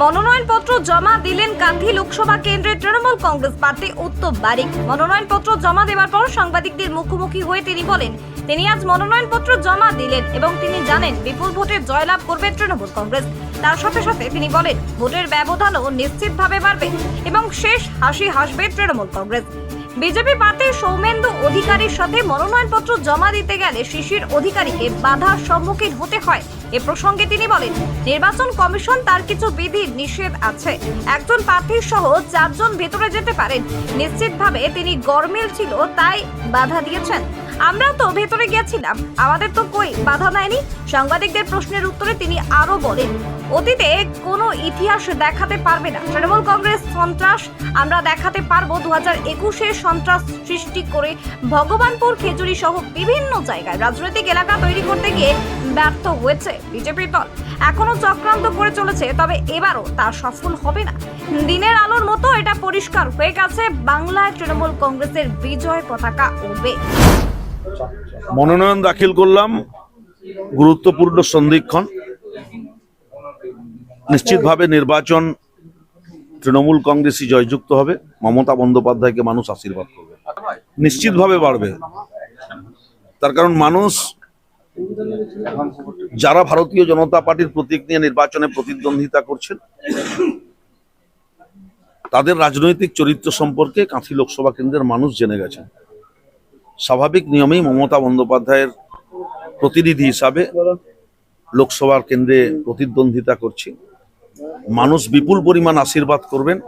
মনোনয়নপত্র জমা দিলেন কান্ধি লোকসভা কেন্দ্রের তৃণমূল কংগ্রেস প্রার্থী উত্তম বারিক। মনোনয়নপত্র জমা দেওয়ার পর সাংবাদিকদের মুখোমুখি হয়ে তিনি বলেন, তিনি আজ মনোনয়নপত্র জমা দিলেন এবং তিনি জানেন বিপুল ভোটে জয়লাভ করবে তৃণমূল কংগ্রেস। তার সাথে সাথে তিনি বলেন, ভোটের ব্যবধানও নিশ্চিতভাবে বাড়বে এবং শেষ হাসি হাসবে তৃণমূল কংগ্রেস। বিজেপি প্রার্থী সৌমেন্দু অধিকারীর সাথে মনোনয়নপত্র জমা দিতে গেলে শিশির অধিকারীকে বাধার সম্মুখীন হতে হয়। এ প্রসঙ্গে তিনি বলেন, নির্বাচন কমিশন তার কিছু বিধি নিষেধ আছে। একজন প্রার্থীর সহ চারজন ভেতরে যেতে পারেন। নিশ্চিতভাবে তিনি গরমিল ছিল, তাই বাধা দিয়েছেন। আমরা তো ভেতরে গেছিলাম। আমাদের তো কই বাধা নেয়নি সাংবাদিকদের প্রশ্নের উত্তরে তিনি আরও বলেন, অতীতে কোনো ইতিহাস দেখাতে পারবে না। তৃণমূল কংগ্রেস সন্ত্রাস আমরা দেখাতে পারব দু হাজার একুশে সন্ত্রাস সৃষ্টি করে ভগবানপুর, খেজুরি সহ বিভিন্ন জায়গায়। রাজনৈতিক এলাকা তৈরি করতে গিয়ে ব্যর্থ হয়েছে বিজেপির দল। এখনও চক্রান্ত করে চলেছে, তবে এবারও তা সফল হবে না। দিনের আলোর মতো এটা পরিষ্কার হয়ে গেছে বাংলায় তৃণমূল কংগ্রেসের বিজয় পতাকা উঠবে মনোনয়ন দাখিল করলাম গুরুত্বপূর্ণ সন্ধিক্ষণ। নিশ্চিতভাবে নির্বাচন তৃণমূল কংগ্রেসই জয়যুক্ত হবে। মমতা বন্দ্যোপাধ্যায়কে মানুষ আশীর্বাদ করবে। নিশ্চিতভাবে বাড়বে। তার কারণ মানুষ, যারা ভারতীয় জনতা পার্টির প্রতীক নিয়ে নির্বাচনে প্রতিদ্বন্দ্বিতা করছেন, তাদের রাজনৈতিক চরিত্র সম্পর্কে কাঁথি লোকসভা কেন্দ্রের মানুষ জেনে গেছেন। স্বাভাবিক নিয়মেই মমতা বন্দ্যোপাধ্যায়ের প্রতিনিধি হিসাবে লোকসভার কেন্দ্রে প্রতিদ্বন্দ্বিতা করছি। মানুষ বিপুল পরিমাণ আশীর্বাদ করবেন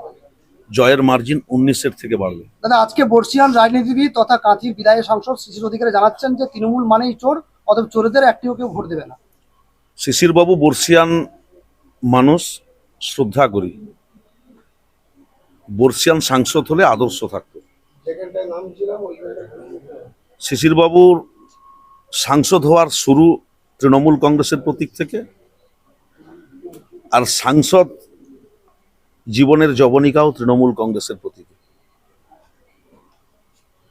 জয়ের মার্জিন উনিশের থেকে বাড়বে। দাদা আজকে বর্ষিয়ান রাজনীতিবিদ তথা কাঁথির বিদায়ী সাংসদ শিশির অধিকারী জানাচ্ছেন যে তৃণমূল মানেই চোর অথবা চোরদের একটিও কেউ ভোট দেবে না। শিশিরবাবু বর্ষিয়ান মানুষ শ্রদ্ধা করি। বর্ষিয়ান সাংসদ হলে আদর্শ থাকত। শিশিরবাবুর সাংসদ হওয়ার শুরু তৃণমূল কংগ্রেসের প্রতীক থেকে, আর সাংসদ জীবনের জবনিকাও তৃণমূল কংগ্রেসের প্রতীক।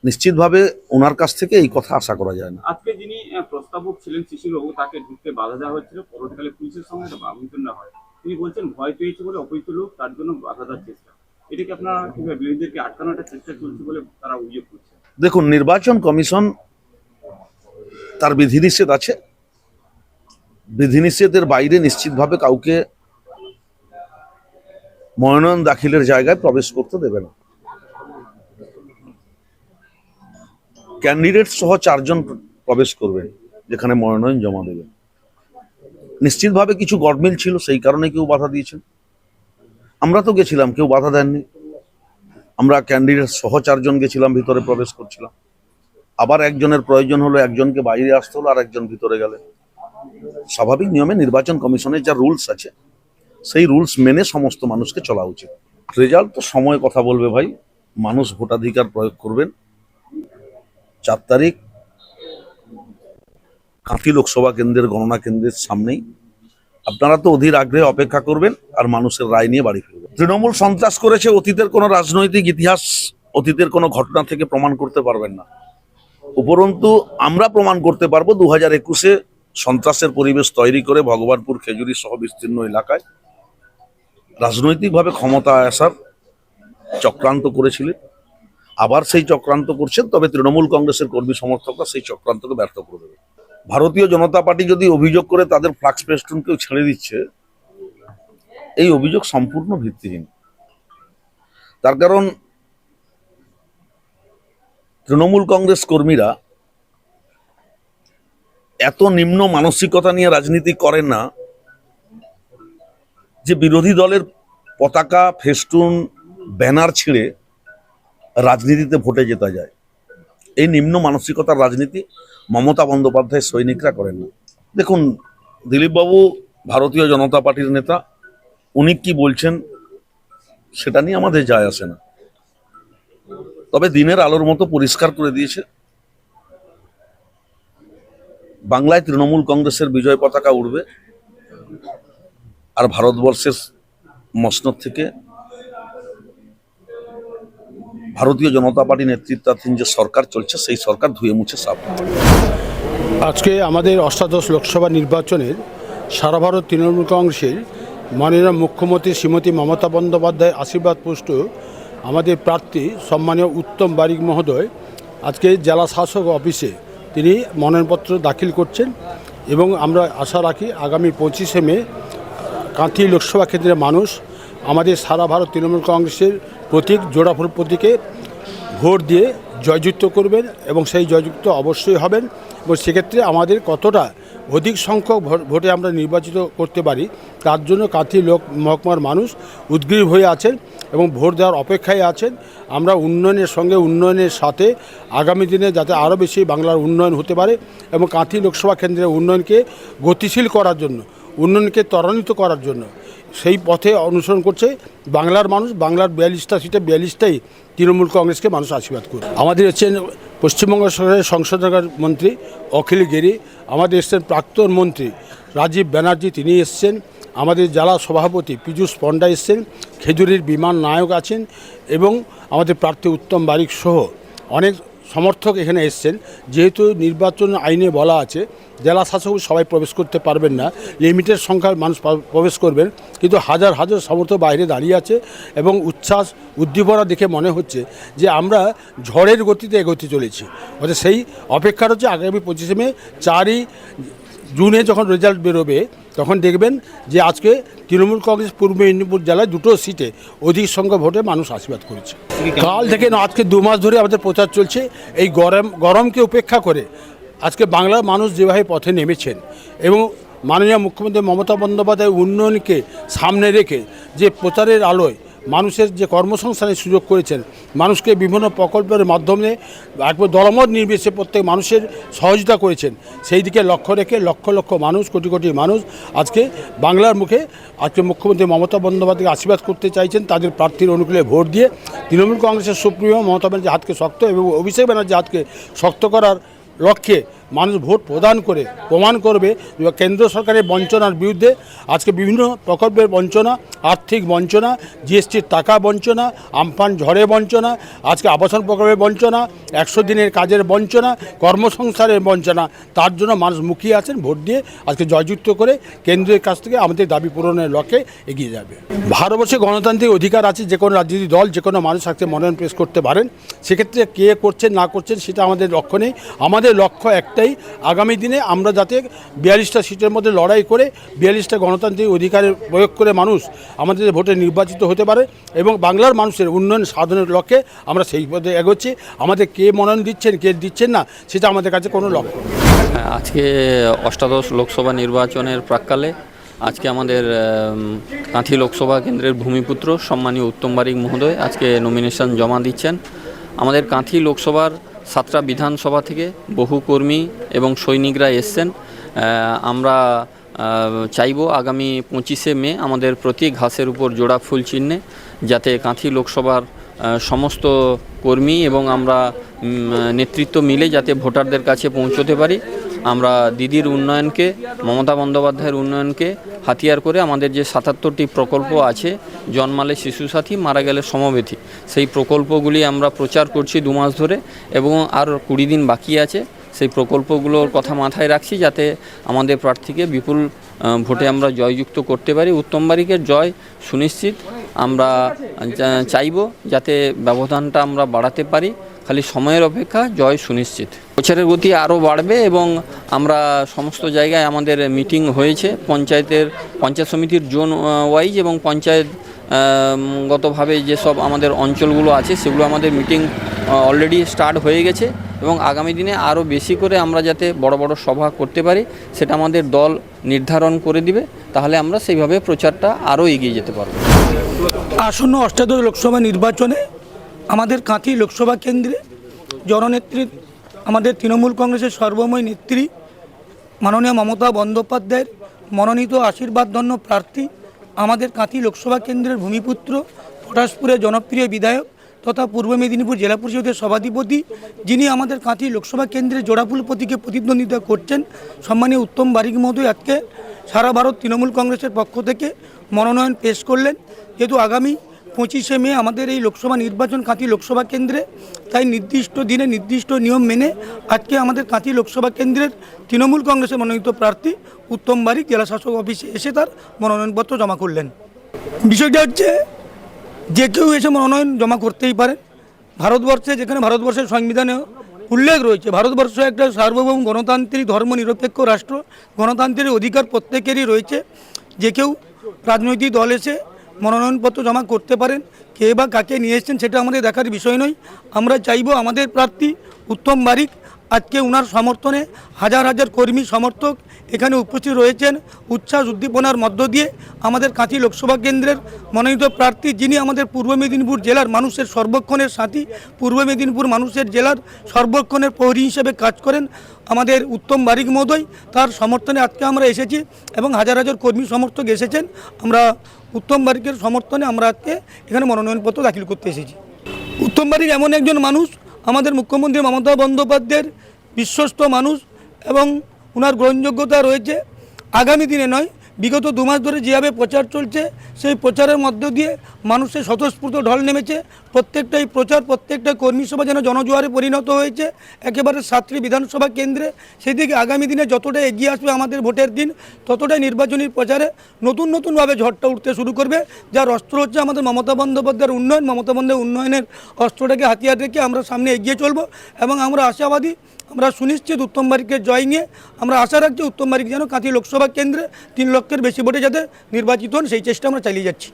নিশ্চিতভাবে ওনার কাছ থেকে এই কথা আশা করা যায় না। আজকে যিনি প্রস্তাবক ছিলেন শিশিরবাবু, তাকে ঢুকতে বাধা দেওয়া হয়েছিল। পরবর্তীকালে পুলিশের সঙ্গে বাবুতন্ডা হয়। তিনি বলছেন, ভয় পেয়েছে বলে অপরিচিত লোক, তার জন্য বাধা দেওয়ার চেষ্টা। এটাকে আপনারা বিরোধীদেরকে আটকানোর চেষ্টা চলছে বলে তারা অভিযোগ করছে? দেখুন, নির্বাচন কমিশন তার বিধিনিষেধ আছে। বিধিনিষেধের বাইরে নিশ্চিতভাবে কাউকে মনোনয়ন দাখিলের জায়গায় প্রবেশ করতে দেবে না। ক্যান্ডিডেট সহ চারজন প্রবেশ করবে, যেখানে মনোনয়ন জমা দেবে। নিশ্চিতভাবে কিছু গডমিল ছিল, সেই কারণে কেউ বাধা দিয়েছেন। আমরা তো গেছিলাম, কেউ বাধা দেননি। আমরা ক্যান্ডিডেট সহ চারজন গেছিলাম ভিতরে প্রবেশ করছিলাম। আবার একজনের প্রয়োজন হলো একজনকে বাইরে আসতে হলো, আর একজন ভিতরে গেলে স্বাভাবিক নিয়মে নির্বাচন কমিশনের যা রুলস আছে, সেই রুলস মেনে সমস্ত মানুষকে চলা উচিত। রেজাল্ট তো সময় কথা বলবে ভাই। মানুষ ভোটাধিকার প্রয়োগ করবেন। চার তারিখ কাঁথি লোকসভা কেন্দ্রের গণনা কেন্দ্রের সামনেই। আপনারা তো অধীর আগ্রহে অপেক্ষা করবেন আর মানুষের রায় নিয়ে বাড়ি ফিরবেন। তৃণমূল সন্ত্রাস করেছে অতীতের কোনো রাজনৈতিক ইতিহাস, অতীতের কোনো ঘটনা থেকে প্রমাণ করতে পারবেন না। উপরন্তু, আমরা প্রমাণ করতে পারব দু হাজার একুশে সন্ত্রাসের পরিবেশ তৈরি করে ভগবানপুর খেজুরি সহ বিস্তীর্ণ এলাকায় রাজনৈতিকভাবে ক্ষমতা আসার চক্রান্ত করেছিলেন। আবার সেই চক্রান্ত করছেন, তবে তৃণমূল কংগ্রেসের কর্মী সমর্থকরা সেই চক্রান্তকে ব্যর্থ করে দেবে ভারতীয় জনতা পার্টি যদি অভিযোগ করে তাদের ফ্লাক্স পেস্টুনকেও ছেড়ে দিচ্ছে, এই অভিযোগ সম্পূর্ণ ভিত্তিহীন। তার কারণ, তৃণমূল কংগ্রেস কর্মীরা এত নিম্ন মানসিকতা নিয়ে রাজনীতি করেন না যে বিরোধী দলের পতাকা, ফেস্টুন, ব্যানার ছিঁড়ে রাজনীতিতে ভোটে জেতা যায়। এই নিম্ন মানসিকতার রাজনীতি মমতা বন্দ্যোপাধ্যায় সৈনিকরা করেন না। দেখুন, দিলীপবাবু ভারতীয় জনতা পার্টির নেতা, উনি কি বলছেন সেটা নিয়ে আমাদের যায় আসে না। তবে দিনের আলোর মতো পরিষ্কার করে দিয়েছে। বাংলায় তৃণমূল কংগ্রেসের বিজয় পতাকা উঠবে আর ভারতবর্ষের মসনদ থেকে ভারতীয় জনতা পার্টি নেতৃত্বাধীন যে সরকার চলছে, সেই সরকার ধুয়ে মুছে সাফ আজকে আমাদের অষ্টাদশ লোকসভা নির্বাচনের সারা ভারত তৃণমূল কংগ্রেসের মাননীয় মুখ্যমন্ত্রী শ্রীমতী মমতা বন্দ্যোপাধ্যায় আশীর্বাদ পুষ্ট আমাদের প্রার্থী সম্মানীয় উত্তম বারিক মহোদয় আজকে জেলা শাসক অফিসে তিনি মনোনয়নপত্র দাখিল করছেন এবং আমরা আশা রাখি আগামী পঁচিশে মে কাঁথি লোকসভা কেন্দ্রের মানুষ আমাদের সারা ভারত তৃণমূল কংগ্রেসের প্রতীক, জোড়াফুল প্রতীকে ভোট দিয়ে জয়যুক্ত করবেন এবং সেই জয়যুক্ত অবশ্যই হবেন এবং সেক্ষেত্রে আমাদের কতটা অধিক সংখ্যক ভোটে আমরা নির্বাচিত করতে পারি, তার জন্য কাঁথি লোক মহকুমার মানুষ উদ্গ্রীব হয়ে আছেন এবং ভোট দেওয়ার অপেক্ষায় আছেন। আমরা উন্নয়নের সঙ্গে উন্নয়নের সাথে আগামী দিনে যাতে আরও বেশি বাংলার উন্নয়ন হতে পারে এবং কাঁথি লোকসভা কেন্দ্রের উন্নয়নকে গতিশীল করার জন্য, উন্নয়নকে ত্বরান্বিত করার জন্য সেই পথে অনুসরণ করছে বাংলার মানুষ, বাংলার বিয়াল্লিশটা সিটে বিয়াল্লিশটাই তৃণমূল কংগ্রেসকে মানুষ আশীর্বাদ করবে। আমাদের হচ্ছেন পশ্চিমবঙ্গ সরকারের সংসদীয় মন্ত্রী অখিল গেরি, আমাদের এসছেন প্রাক্তন মন্ত্রী রাজীব ব্যানার্জি, তিনি এসছেন, আমাদের জেলা সভাপতি পীযূষ পণ্ডা এসছেন, খেজুরির বিমান নায়ক আছেন এবং আমাদের প্রার্থী উত্তম বারিক সহ অনেক সমর্থক এখানে এসছেন। যেহেতু নির্বাচন আইনে বলা আছে, জেলা শাসক সবাই প্রবেশ করতে পারবেন না। লিমিটেড সংখ্যার মানুষ প্রবেশ করবেন। কিন্তু হাজার হাজার সমর্থক বাইরে দাঁড়িয়ে আছে এবং উচ্ছ্বাস, উদ্দীপনা দেখে মনে হচ্ছে যে আমরা ঝড়ের গতিতে এগোতে চলেছি। অর্থাৎ সেই অপেক্ষা হচ্ছে আগামী পঁচিশে মে, চারই জুনে যখন রেজাল্ট বেরোবে, তখন দেখবেন যে আজকে তৃণমূল কংগ্রেস পূর্ব মেদিনীপুর জেলায় দুটো সিটে অধিক সংখ্যক ভোটে মানুষ আশীর্বাদ করেছে। কাল থেকে আজকে দু মাস ধরে আমাদের প্রচার চলছে, এই গরম, গরমকে উপেক্ষা করে আজকে বাংলার মানুষ যেভাবে পথে নেমেছেন এবং মাননীয় মুখ্যমন্ত্রী মমতা বন্দ্যোপাধ্যায় উন্নয়নকে সামনে রেখে যে প্রচারের আলোয় মানুষের যে কর্মসংস্থানের সুযোগ করেছেন, মানুষকে বিভিন্ন প্রকল্পের মাধ্যমে একবার দলমত নির্বিশেষে প্রত্যেক মানুষের সহযোগিতা করেছেন। সেই দিকে লক্ষ্য রেখে লক্ষ লক্ষ মানুষ, কোটি কোটি মানুষ আজকে বাংলার মুখে আজকে মুখ্যমন্ত্রী মমতা বন্দ্যোপাধ্যায়কে আশীর্বাদ করতে চাইছেন, তাদের প্রার্থীর অনুকূলে ভোট দিয়ে তৃণমূল কংগ্রেসের সুপ্রিমো মমতা ব্যানার্জি হাতকে শক্ত এবং অভিষেক ব্যানার্জি হাতকে শক্ত করার লক্ষ্যে মানুষ ভোট প্রদান করে, প্রমাণ করবে কেন্দ্র সরকারের বঞ্চনার বিরুদ্ধে। আজকে বিভিন্ন প্রকল্পের বঞ্চনা, আর্থিক বঞ্চনা, জিএসটির টাকা বঞ্চনা, আমফান ঝড়ে বঞ্চনা, আজকে আবাসন প্রকল্পের বঞ্চনা, একশো দিনের কাজের বঞ্চনা, কর্মসংস্থানের বঞ্চনা, তার জন্য মানুষ মুখিয়ে আছেন, ভোট দিয়ে আজকে জয়যুক্ত করে কেন্দ্রের কাছ থেকে আমাদের দাবি পূরণের লক্ষ্যে এগিয়ে যাবে। ভারতবর্ষে গণতান্ত্রিক অধিকার আছে, যে কোনো রাজনৈতিক দল, যে কোনো মানুষ আজকে মনোনয়ন পেশ করতে পারেন। সেক্ষেত্রে কে করছেন, না করছেন, সেটা আমাদের লক্ষ্য নেই। আমাদের লক্ষ্য একটাই আগামী দিনে আমরা যাতে বিয়াল্লিশটা সিটের মধ্যে লড়াই করে বিয়াল্লিশটা গণতান্ত্রিক অধিকারের প্রয়োগ করে মানুষ আমাদের ভোটে নির্বাচিত হতে পারে এবং বাংলার মানুষের উন্নয়ন সাধনের লক্ষ্যে আমরা সেই পথে এগোচ্ছি। আমাদের কে মনোনয়ন দিচ্ছেন কে দিচ্ছেন না সেটা আমাদের কাছে কোনো লক্ষ্য হ্যাঁ, আজকে অষ্টাদশ লোকসভা নির্বাচনের প্রাককালে আজকে আমাদের কাঁথি লোকসভা কেন্দ্রের ভূমিপুত্র সম্মানীয় উত্তম বারিক মহোদয় আজকে নমিনেশন জমা দিচ্ছেন। আমাদের কাঁথি লোকসভার সাতটা বিধানসভা থেকে বহু কর্মী এবং সৈনিকরা এসছেন। আমরা চাইব আগামী পঁচিশে মে আমাদের প্রতি ঘাসের উপর জোড়া ফুল চিহ্নে যাতে কাঁথি লোকসভার সমস্ত কর্মী এবং আমরা নেতৃত্ব মিলে যাতে ভোটারদের কাছে পৌঁছতে পারি। আমরা দিদির উন্নয়নকে, মমতা বন্দ্যোপাধ্যায়ের উন্নয়নকে হাতিয়ার করে আমাদের যে সাতাত্তরটি প্রকল্প আছে, জন্মালে শিশু সাথী, মারা গেলে সমবেথী, সেই প্রকল্পগুলি আমরা প্রচার করছি দু মাস ধরে এবং আর কুড়ি দিন বাকি আছে। সেই প্রকল্পগুলোর কথা মাথায় রাখছি যাতে আমাদের প্রার্থীকে বিপুল ভোটে আমরা জয়যুক্ত করতে পারি। উত্তম বারিকের জয় সুনিশ্চিত। আমরা চাইব যাতে ব্যবধানটা আমরা বাড়াতে পারি। খালি সময়ের অপেক্ষা, জয় সুনিশ্চিত। প্রচারের গতি আরও বাড়বে এবং আমরা সমস্ত জায়গায় আমাদের মিটিং হয়েছে, পঞ্চায়েতের, পঞ্চায়েত সমিতির জোন ওয়াইজ এবং পঞ্চায়েত গতভাবে যেসব আমাদের অঞ্চলগুলো আছে সেগুলো আমাদের মিটিং অলরেডি স্টার্ট হয়ে গেছে এবং আগামী দিনে আরও বেশি করে আমরা যাতে বড় বড় সভা করতে পারি, সেটা আমাদের দল নির্ধারণ করে দিবে, তাহলে আমরা সেইভাবে প্রচারটা আরও এগিয়ে যেতে পারব। আসন্ন অষ্টাদশ লোকসভা নির্বাচনে আমাদের কাঁথি লোকসভা কেন্দ্রে জননেত্রী আমাদের তৃণমূল কংগ্রেসের সর্বময় নেত্রী মাননীয় মমতা বন্দ্যোপাধ্যায়ের মনোনীত আশীর্বাদধন্য প্রার্থী, আমাদের কাঁথি লোকসভা কেন্দ্রের ভূমিপুত্র পটাশপুরের জনপ্রিয় বিধায়ক তথা পূর্ব মেদিনীপুর জেলা পরিষদের সভাধিপতি, যিনি আমাদের কাঁথি লোকসভা কেন্দ্রে জোড়াফুল প্রতীকে প্রতিদ্বন্দ্বিতা করছেন। সম্মানীয় উত্তম বারিক মহোদয় আজকে সারা ভারত তৃণমূল কংগ্রেসের পক্ষ থেকে মনোনয়ন পেশ করলেন। যেহেতু আগামী পঁচিশে মে আমাদের এই লোকসভা নির্বাচন কাঁথি লোকসভা কেন্দ্রে। তাই নির্দিষ্ট দিনে নির্দিষ্ট নিয়ম মেনে আজকে আমাদের কাঁথি লোকসভা কেন্দ্রের তৃণমূল কংগ্রেসের মনোনীত প্রার্থী উত্তম বারিক, জেলা শাসক অফিসে এসে তার মনোনয়নপত্র জমা করলেন। বিষয়টা হচ্ছে যে কেউ এসে মনোনয়ন জমা করতেই পারে ভারতবর্ষে যেখানে ভারতবর্ষের সংবিধানে উল্লেখ রয়েছে, ভারতবর্ষ একটা সার্বভৌম গণতান্ত্রিক ধর্মনিরপেক্ষ রাষ্ট্র। গণতান্ত্রিক অধিকার প্রত্যেকেরই রয়েছে। যে কেউ রাজনৈতিক দল এসে মনোনয়নপত্র জমা করতে পারেন। কে বা কাকে নিয়ে এসছেন সেটা আমাদের দেখার বিষয় নয়। আমরা চাইব আমাদের প্রার্থী উত্তম বারিক আজকে উনার সমর্থনে হাজার হাজার কর্মী সমর্থক এখানে উপস্থিত রয়েছেন। উচ্ছ্বাস উদ্দীপনার মধ্য দিয়ে আমাদের কাঁথি লোকসভা কেন্দ্রের মনোনীত প্রার্থী যিনি আমাদের পূর্ব মেদিনীপুর জেলার মানুষের সর্বক্ষণের সাথী, পূর্ব মেদিনীপুর মানুষের জেলার সর্বক্ষণের প্রহরী হিসেবে কাজ করেন আমাদের উত্তম বারিক মহোদয়। তার সমর্থনে আজকে আমরা এসেছি এবং হাজার হাজার কর্মী সমর্থক এসেছেন। আমরা উত্তম বারিকের সমর্থনে আমরা আজকে এখানে মনোনয়নপত্র দাখিল করতে এসেছি। উত্তম বারিক এমন একজন মানুষ আমাদের মুখ্যমন্ত্রী মমতা বন্দ্যোপাধ্যায়ের বিশ্বস্ত মানুষ এবং ওনার গ্রহণযোগ্যতা রয়েছে। আগামী দিনে নয়, বিগত দু মাস ধরে যেভাবে প্রচার চলছে, সেই প্রচারের মধ্য দিয়ে মানুষের স্বতঃস্ফূর্ত ঢল নেমেছে। প্রত্যেকটা এই প্রচার, প্রত্যেকটা কর্মী সভা যেন জনজোয়ারে পরিণত হয়েছে, একেবারে সাতটি বিধানসভা কেন্দ্রে। সেদিকে আগামী দিনে যতটা এগিয়ে আসবে আমাদের ভোটের দিন, ততটাই নির্বাচনী প্রচারে নতুন নতুনভাবে ঝড়টা উঠতে শুরু করবে, যার অস্ত্র হচ্ছে আমাদের মমতা বন্দ্যোপাধ্যায়ের উন্নয়ন। মমতা বন্দ্যোপাধ্যায়ের উন্নয়নের অস্ত্রটাকে হাতিয়ার রেখে আমরা সামনে এগিয়ে চলবো এবং আমরা আশাবাদী, আমরা সুনিশ্চিত উত্তম বারিকের জয় নিয়ে আমরা আশা রাখছি উত্তম বারিক যেন কাঁথি লোকসভা কেন্দ্রে তিন লক্ষের বেশি ভোটে যাতে নির্বাচিত হন, সেই চেষ্টা আমরা চালিয়ে যাচ্ছি।